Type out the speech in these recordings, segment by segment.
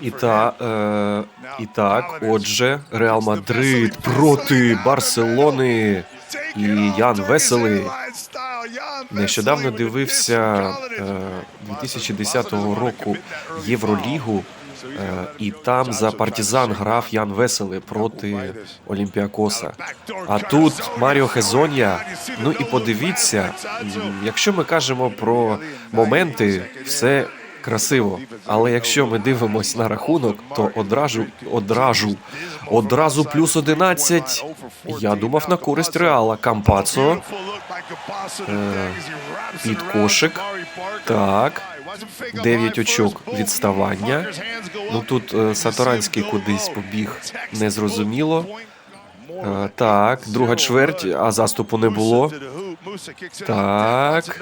І, та, е, і так, отже, Реал Мадрид проти Барселони і Ян Веселий. Нещодавно дивився е, 2010 року Євролігу, е, і там за партизан грав Ян Веселий проти Олімпіакоса. А тут Маріо Хезонія. Ну і подивіться, якщо ми кажемо про моменти, все красиво. Але якщо ми дивимось на рахунок, то одразу одразу одразу плюс 11. Я думав на користь Реала. Кампацо е, під кошик. Так, 9 очок відставання. Ну тут е, Саторанський кудись побіг незрозуміло. Е, Так, друга чверть, а заступу не було. Так.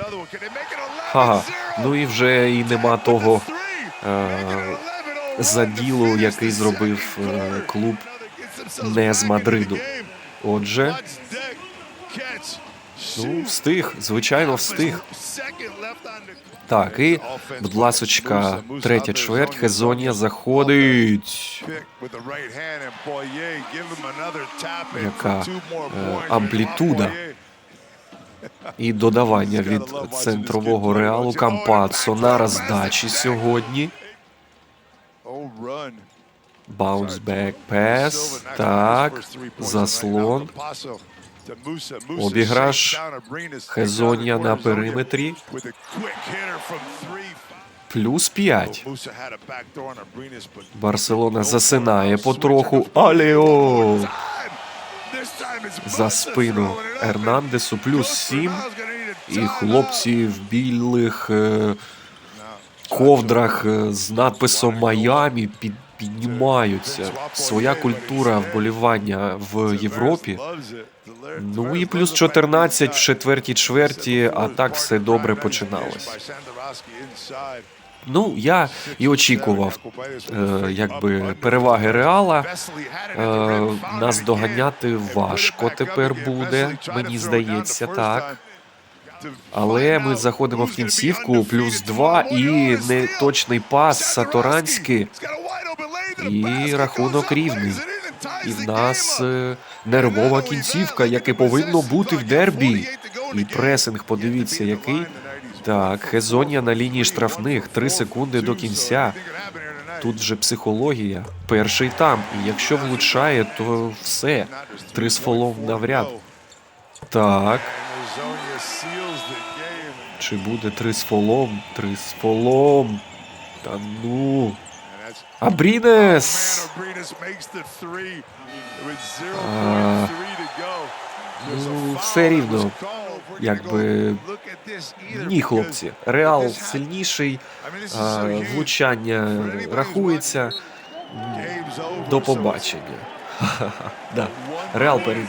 Ага. Ну і вже і нема того е, заділу, який зробив е, клуб не з Мадриду. Отже, ну встиг, звичайно, встиг. Так, і, будь ласочка, третя чверть, Хезонія заходить. Яка е, амплітуда. І додавання від центрового реалу Кампацо на роздачі сьогодні. Back pass. Так. Заслон. Обіграш. Хезонія на периметрі. Плюс 5. Барселона засинає потроху. Алео! За спину Ернандесу плюс 7. І хлопці в білих е, ковдрах е, з надписом Майамі під, піднімаються. Своя культура вболівання в Європі. Ну і плюс 14 в четвертій чверті, а так все добре починалось. Ну, я і очікував, е, якби переваги Реала. Е, нас доганяти важко тепер буде, мені здається, так. Але ми заходимо в кінцівку, плюс 2 і неточний пас Саторанський. І рахунок рівний. І в нас е, нервова кінцівка, яке повинно бути в дербі. І пресинг, подивіться, який. Так, Хезонія на лінії штрафних, 3 секунди до кінця. Тут вже психологія. Перший там. І якщо влучає, то все. Три з фолом навряд. Так, чи буде три з фолом? Три з фолом. Та ну. Абрінес! А, ну, все рівно, якби, Ні, хлопці. Реал сильніший, а, влучання рахується. До побачення. Да. Реал переміг.